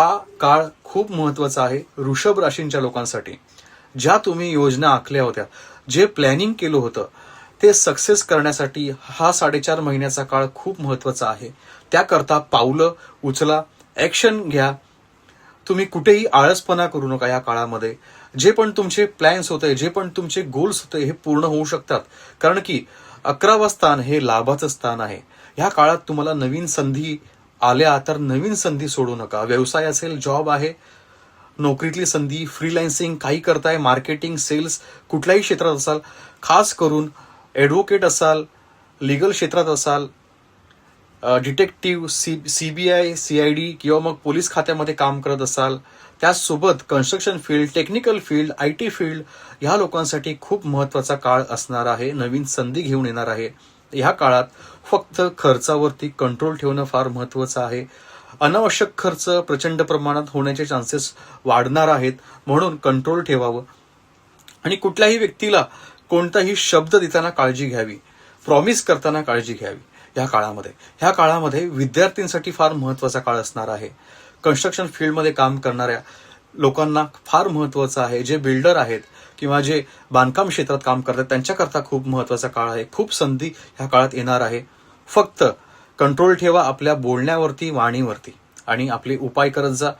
हा काळ खूप महत्त्वाचा आहे वृषभ राशींच्या लोकांसाठी. ज्या तुम्ही योजना आखल्या होत्या जे प्लॅनिंग केलं होतं ते सक्सेस करण्यासाठी हा साडेचार महिन्याचा काळ खूप महत्त्वाचा आहे. त्याकरता पावलं उचला ऍक्शन घ्या. तुम्ही कुठेही आळसपणा करू नका या काळामध्ये. जे पण तुमचे प्लॅन्स होते जे पण तुमचे गोल्स होते हे पूर्ण होऊ शकतात. कारण की अकरावं स्थान हे लाभाचं स्थान आहे. ह्या काळात तुम्हाला नवीन संधी आल्या तर नवीन संधी सोडू नका. व्यवसाय असेल जॉब आहे नोकरीतली संधी फ्रीलान्सिंग काही करताय मार्केटिंग सेल्स कुठल्याही क्षेत्रात असाल खास करून ॲडव्होकेट असाल लिगल क्षेत्रात असाल detective C C B I C I D किंवा मग पोलीस खात्यामध्ये काम करत असाल त्याचसोबत construction field technical field I T field ह्या लोकांसाठी खूप महत्त्वाचा काळ असणार आहे. नवीन संधी घेऊन येणार आहे. ह्या काळात फक्त खर्चावरती कंट्रोल ठेवणं फार महत्वाचं आहे. अनावश्यक खर्च प्रचंड प्रमाणात होण्याचे चान्सेस वाढणार आहेत म्हणून कंट्रोल ठेवावं. आणि कुठल्याही व्यक्तीला कोणताही शब्द देताना काळजी घ्यावी. प्रॉमिस करताना काळजी घ्यावी ह्या काळामध्ये. ह्या काळामध्ये विद्यार्थ्यांसाठी फार महत्त्वाचा काळ असणार आहे. कन्स्ट्रक्शन फील्डमध्ये काम करणाऱ्या लोकांना फार महत्वाचं आहे. जे बिल्डर आहेत किंवा जे बांधकाम क्षेत्रात काम करतात त्यांच्याकरता खूप महत्त्वाचा काळ आहे. खूप संधी ह्या काळात येणार आहे. फक्त कंट्रोल ठेवा आपल्या बोलण्यावरती वाणीवरती. आणि आपले उपाय करत जा.